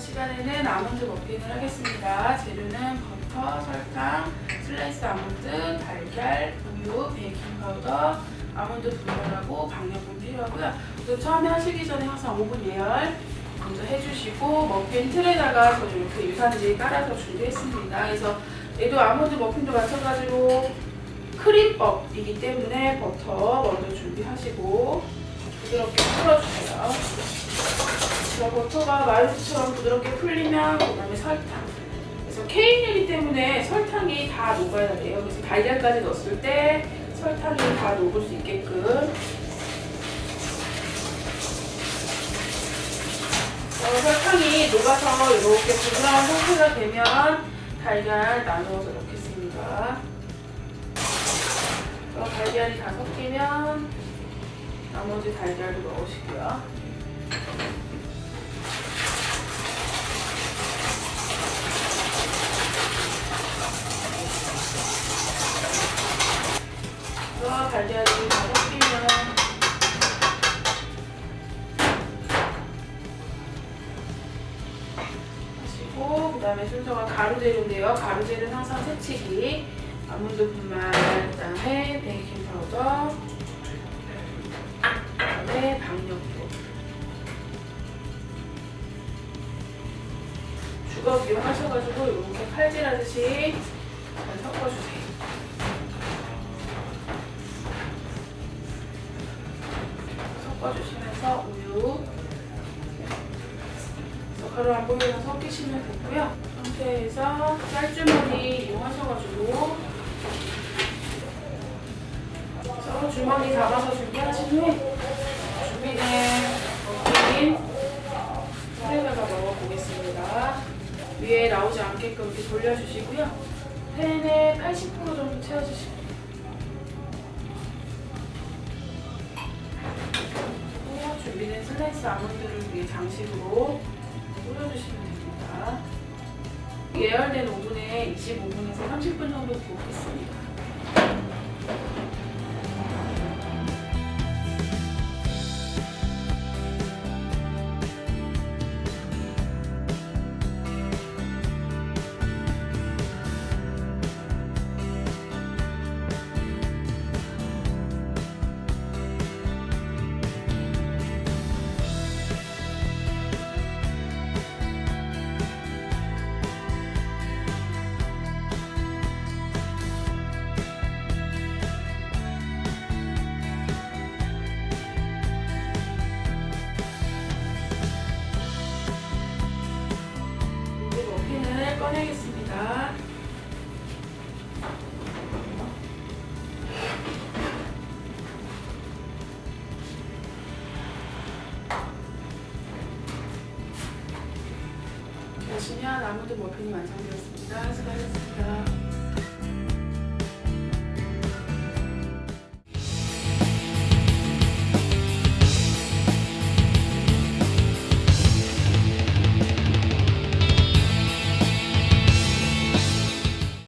시간에는 아몬드 머핀을 하겠습니다. 재료는 버터, 설탕, 슬라이스 아몬드, 달걀, 우유, 베이킹 파우더, 아몬드 분말하고 방역분 필요하고요. 또 처음에 하시기 전에 항상 오븐 예열 먼저 해주시고 머핀 틀에다가 저는 이렇게 유산지 깔아서 준비했습니다. 그래서 얘도 아몬드 머핀도 마찬가지로 크림법이기 때문에 버터 먼저 준비하시고 부드럽게 풀어주세요. 자, 버터가 마요네즈처럼 부드럽게 풀리면 그다음에 설탕. 그래서 케이크이기 때문에 설탕이 다 녹아야 돼요. 그래서 달걀까지 넣었을 때 설탕이 다 녹을 수 있게끔. 어, 설탕이 녹아서 이렇게 부드러운 상태가 되면 달걀 나누어서 넣겠습니다. 어, 달걀이 다 섞이면 나머지 달걀도 넣으시고요. 다음에 순서가 가루재료인데요. 가루재료는 항상 새치기, 아몬드 분말, 그다음에 베이킹 파우더, 그다음에 방역도. 주걱 이용하셔가지고 이렇게 칼질하듯이 잘 섞어주세요. 섞어주시면서 우유 가루 안 보이면 섞이시면 되고요. 상태에서 쌀주머니 이용하셔가지고 서로 주머니 담아서 준비하신 후에 준비된 머핀 트레에다가 넣어보겠습니다. 위에 나오지 않게끔 이렇게 돌려주시고요. 팬에 80% 정도 채워주시면 또 준비된 슬라이스 아몬드를 위에 장식으로 예열된 오븐에 25분에서 30분 정도 구우겠습니다. 머핀을 꺼내겠습니다. 보시면 아무도 머핀이 완성되었습니다. 수고하셨습니다.